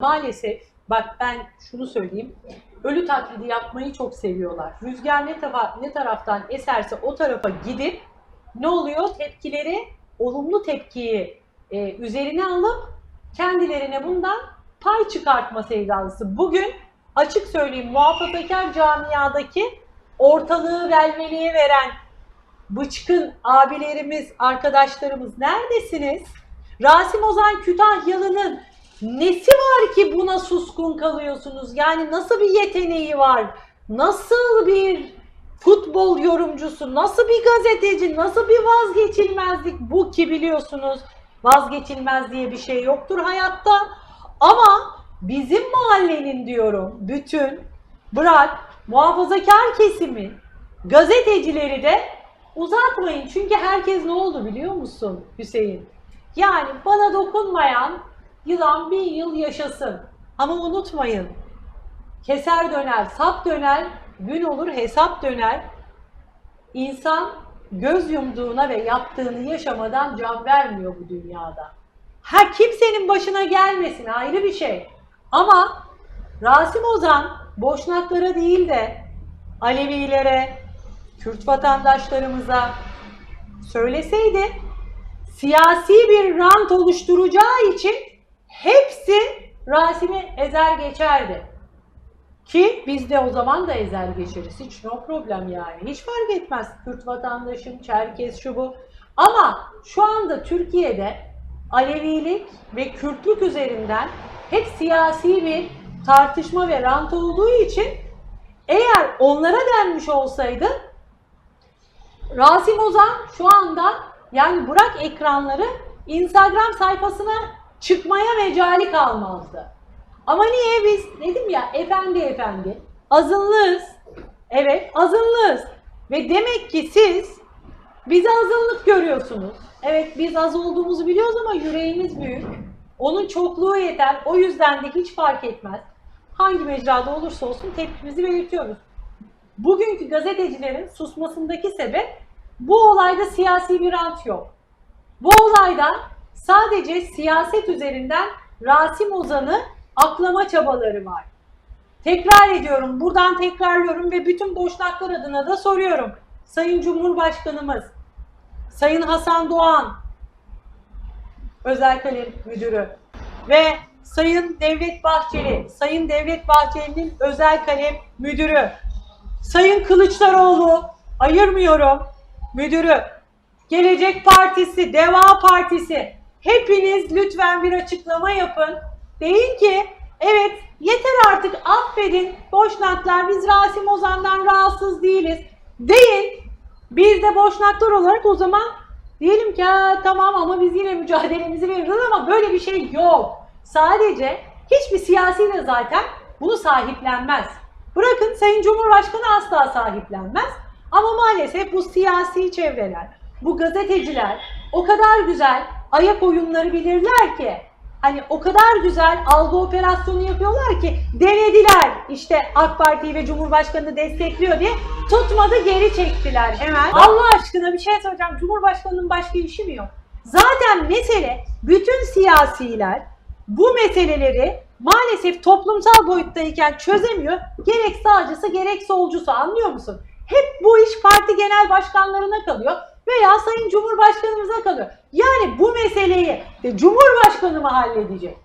Maalesef bak ben şunu söyleyeyim. Ölü taklidi yapmayı çok seviyorlar. Rüzgar ne, tava- ne taraftan eserse o tarafa gidip ne oluyor? Tepkileri, olumlu tepkiyi e, üzerine alıp kendilerine bundan pay çıkartma sevdalısı. Bugün açık söyleyeyim muhafazakar camiadaki ortalığı velveliye veren bıçkın abilerimiz, arkadaşlarımız neredesiniz? Rasim Ozan Kütahyalı'nın nesi var ki buna suskun kalıyorsunuz? Yani nasıl bir yeteneği var? Nasıl bir futbol yorumcusu, nasıl bir gazeteci, nasıl bir vazgeçilmezlik bu ki biliyorsunuz vazgeçilmez diye bir şey yoktur hayatta. Ama bizim mahallenin diyorum bütün bırak muhafazakar kesimin gazetecileri de uzatmayın. Çünkü herkes ne oldu biliyor musun Hüseyin? Yani bana dokunmayan yılan bin yıl yaşasın. Ama unutmayın keser döner, sap döner, gün olur hesap döner. İnsan göz yumduğuna ve yaptığını yaşamadan can vermiyor bu dünyada. Ha kimsenin başına gelmesin ayrı bir şey. Ama Rasim Ozan boşnaklara değil de Alevilere, Kürt vatandaşlarımıza söyleseydi siyasi bir rant oluşturacağı için hepsi Rasim'i ezer geçerdi. Ki biz de o zaman da ezer geçeriz. Hiç no problem yani. Hiç fark etmez. Kürt vatandaşım, Çerkez şu bu. Ama şu anda Türkiye'de Alevilik ve Kürtlük üzerinden hep siyasi bir tartışma ve rant olduğu için eğer onlara denmiş olsaydı Rasim Ozan şu anda yani bırak ekranları Instagram sayfasına çıkmaya mecali kalmazdı. Ama niye biz dedim ya efendi efendi azınlığız. Evet azınlığız. Ve demek ki siz bizi azınlık görüyorsunuz. Evet biz az olduğumuzu biliyoruz ama yüreğimiz büyük. Onun çokluğu yeter. O yüzden de hiç fark etmez. Hangi mecrada olursa olsun tepkimizi belirtiyoruz. Bugünkü gazetecilerin susmasındaki sebep bu olayda siyasi bir rant yok. Bu olayda sadece siyaset üzerinden Rasim Ozan'ı aklama çabaları var. Tekrar ediyorum, buradan tekrarlıyorum ve bütün boşnaklar adına da soruyorum. Sayın Cumhurbaşkanımız, Sayın Hasan Doğan, Özel Kalem Müdürü ve Sayın Devlet Bahçeli, Sayın Devlet Bahçeli'nin Özel Kalem Müdürü, Sayın Kılıçdaroğlu, ayırmıyorum, müdürü, Gelecek Partisi, Deva Partisi, hepiniz lütfen bir açıklama yapın. Deyin ki evet yeter artık affedin Boşnaklar biz Rasim Ozan'dan rahatsız değiliz. Deyin biz de Boşnaklar olarak o zaman diyelim ki "Ha, tamam ama biz yine mücadelemizi veriyoruz ama böyle bir şey yok. Sadece hiçbir siyasi de zaten bunu sahiplenmez. Bırakın Sayın Cumhurbaşkanı asla sahiplenmez. Ama maalesef bu siyasi çevreler, bu gazeteciler o kadar güzel ayak oyunları bilirler ki hani o kadar güzel algı operasyonu yapıyorlar ki denediler işte AK Parti ve Cumhurbaşkanını destekliyor diye tutmadı geri çektiler hemen. Allah aşkına bir şey söyleyeceğim. Cumhurbaşkanının başka işi mi yok? Zaten mesele bütün siyasiler bu meseleleri maalesef toplumsal boyuttayken çözemiyor. Gerek sağcısı gerek solcusu anlıyor musun? Hep bu iş parti genel başkanlarına kalıyor veya Sayın Cumhurbaşkanımıza kalıyor. Yani bu meseleyi Cumhurbaşkanı mı halledecek?